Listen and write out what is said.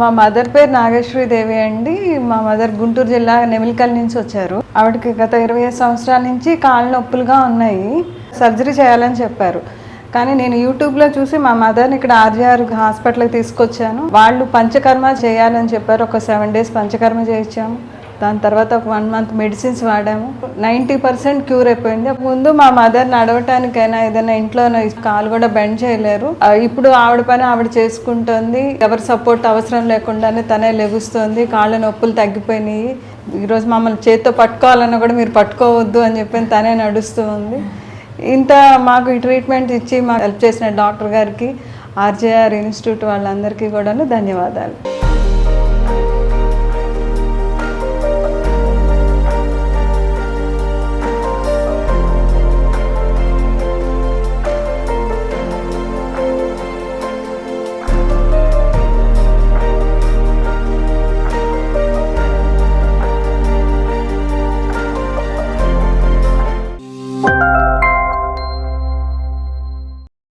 మా మదర్ పేరు నాగేశ్వరి దేవి అండి. మా మదర్ గుంటూరు జిల్లా నెమిలికల్ నుంచి వచ్చారు. ఆవిడకి గత ఇరవై ఐదు సంవత్సరాల నుంచి కాళ్ళ నొప్పులుగా ఉన్నాయి. సర్జరీ చేయాలని చెప్పారు. కానీ నేను యూట్యూబ్లో చూసి మా మదర్ని ఇక్కడ ఆర్జీఆర్ హాస్పిటల్కి తీసుకొచ్చాను. వాళ్ళు పంచకర్మ చేయాలని చెప్పారు. ఒక సెవెన్ డేస్ పంచకర్మ చేయించాము. దాని తర్వాత ఒక వన్ మంత్ మెడిసిన్స్ వాడాము. నైంటీ పర్సెంట్ క్యూర్ అయిపోయింది. ముందు మా మదర్ నడవటానికైనా ఏదైనా ఇంట్లోనో కాలు కూడా బెండ్ చేయలేరు. ఇప్పుడు ఆవిడ పని ఆవిడ చేసుకుంటుంది. ఎవరి సపోర్ట్ అవసరం లేకుండానే తనే లెగుస్తుంది. కాళ్ళ నొప్పులు తగ్గిపోయినాయి. ఈరోజు మమ్మల్ని చేత్తో పట్టుకోవాలన్నా కూడా మీరు పట్టుకోవద్దు అని చెప్పి తనే నడుస్తూ ఉంది ఇంత మాకు ఈ ట్రీట్మెంట్ ఇచ్చి మాకు హెల్ప్ చేసిన డాక్టర్ గారికి ఆర్జేఆర్ ఇన్స్టిట్యూట్ వాళ్ళందరికీ కూడాను ధన్యవాదాలు.